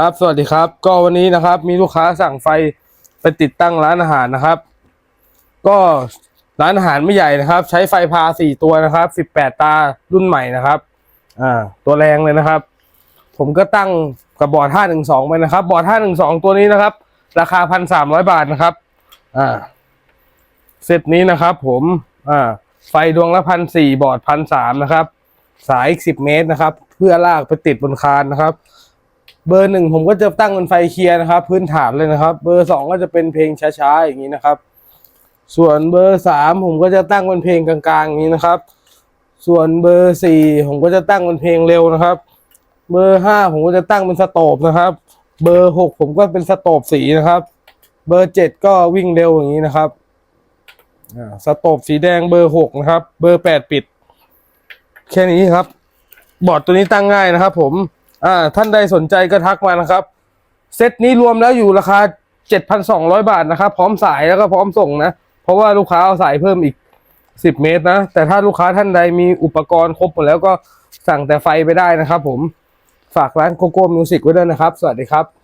ครับ สวัสดีครับ ก็วันนี้นะครับ มีลูกค้าสั่งไฟไปติดตั้งร้านอาหารนะครับ ก็ร้านอาหารไม่ใหญ่นะครับ ใช้ไฟพาสี่ตัวนะครับสิบแปดตารุ่นใหม่นะครับ อ่า ตัวแรงเลยนะครับ ผมก็ตั้งกับบอร์ดห้าหนึ่งสองไปนะครับ บอร์ดห้าหนึ่งสองตัวนี้นะครับ ราคาพันสามร้อยบาทนะครับ อ่าเซตนี้นะครับ ผม อ่า ไฟดวงละพันสี่บอร์ดพันสามนะครับ สายอีกสิบเมตรนะครับ เพื่อลากไปติดบนคานนะครับ เบอร์หนึ่งผมก็จะตั้งเป็นไฟเคลียร์นะครับ พื้นฐานเลยนะครับ เบอร์สองก็จะเป็นเพลงช้าๆอย่างนี้นะครับ ส่วนเบอร์สามผมก็จะตั้งเป็นเพลงกลางๆอย่างนี้นะครับ ส่วนเบอร์สี่ผมก็จะตั้งเป็นเพลงเร็วนะครับ เบอร์ห้าผมก็จะตั้งเป็นสโตบนะครับ เบอร์หกผมก็เป็นสโตบสีนะครับ เบอร์เจ็ดก็วิ่งเร็วอย่างนี้นะครับสโตบสีแดงเบอร์หกนะครับ เบอร์แปดปิด แค่นี้ครับ บอร์ดตัวนี้ตั้งง่ายนะครับ ผม อ่าท่านใดสนใจก็ทักมานะครับ เซตนี้รวมแล้วอยู่ราคา 7,200 บาทนะครับ พร้อมสายแล้วก็พร้อมส่งนะ เพราะว่าลูกค้าเอาสายเพิ่มอีก 10 เมตรนะ แต่ถ้าลูกค้าท่านใดมีอุปกรณ์ครบหมดแล้วก็สั่งแต่ไฟไปได้นะครับผมฝากร้านโกโก้มิวสิกไว้ด้วยนะครับ สวัสดีครับ